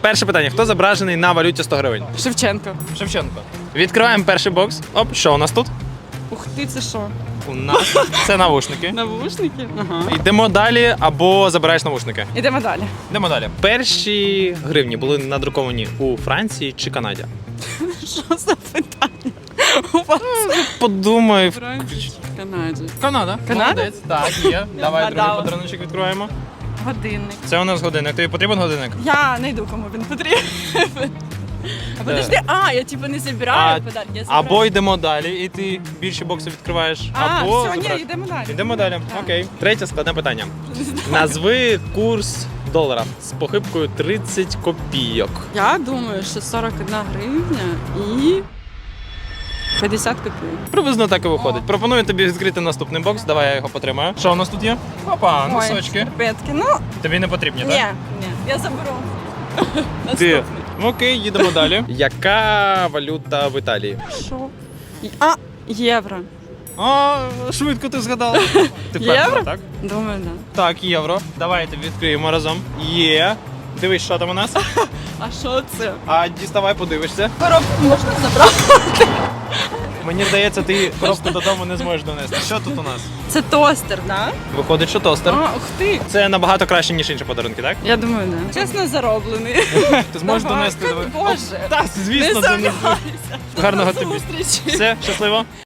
Перше питання: хто зображений на валюті 100 гривень? Шевченко. Шевченко. Відкриваємо перший бокс. Оп, що у нас тут? Ух ти, це що? У нас це навушники. Навушники? Ага. Йдемо далі або забираєш навушники. Ідемо далі. Йдемо далі. Перші гривні були надруковані у Франції чи Канаді? Що за питання? У вас Подумай. в Франції, в Канаді. Канада. Канада? Молодець. Так, є. Давай другий подаруночок відкриваємо. Годинник. Це у нас годинник. Тобі потрібен годинник? Я не йду, кому він потрібен. А подожди, а, я типу не забираю подарки, я забираю. або йдемо далі, і ти більше боксів відкриваєш. А, або все, ні, забираєш. йдемо далі. Йдемо далі. Так. Окей. Третє складне питання. Назви курс долара з похибкою 30 копійок. Я думаю, що 41 гривня і 50 копійок. Приблизно так і виходить. Пропоную тобі відкрити наступний бокс. Давай я його потримаю. Що у нас тут є? Опа, Ой, носочки. шкарпетки. Ну, Тобі не потрібні, ні, так? ні, я заберу. Ти. Наступний. Окей, їдемо далі. Яка валюта в Італії? Що? А, євро. О, швидко ти згадала. Ти впевнена, Євро? так? Думаю, да. Так, євро. Давайте відкриємо разом. Є. Дивись, що там у нас. А що це? А діставай, подивишся. Коробку можна забрати? Мені здається, ти коробку додому не зможеш донести. Що тут у нас? Це тостер, да? Виходить, що тостер. А, ух ти. Це набагато краще, ніж інші подарунки, так? Я думаю, да. Чесно зароблений. Ти зможеш Давай, донести. Боже. Так, Не звісно, донесу. сумнівайся. Гарного До тобі. зустрічі. Все, щасливо.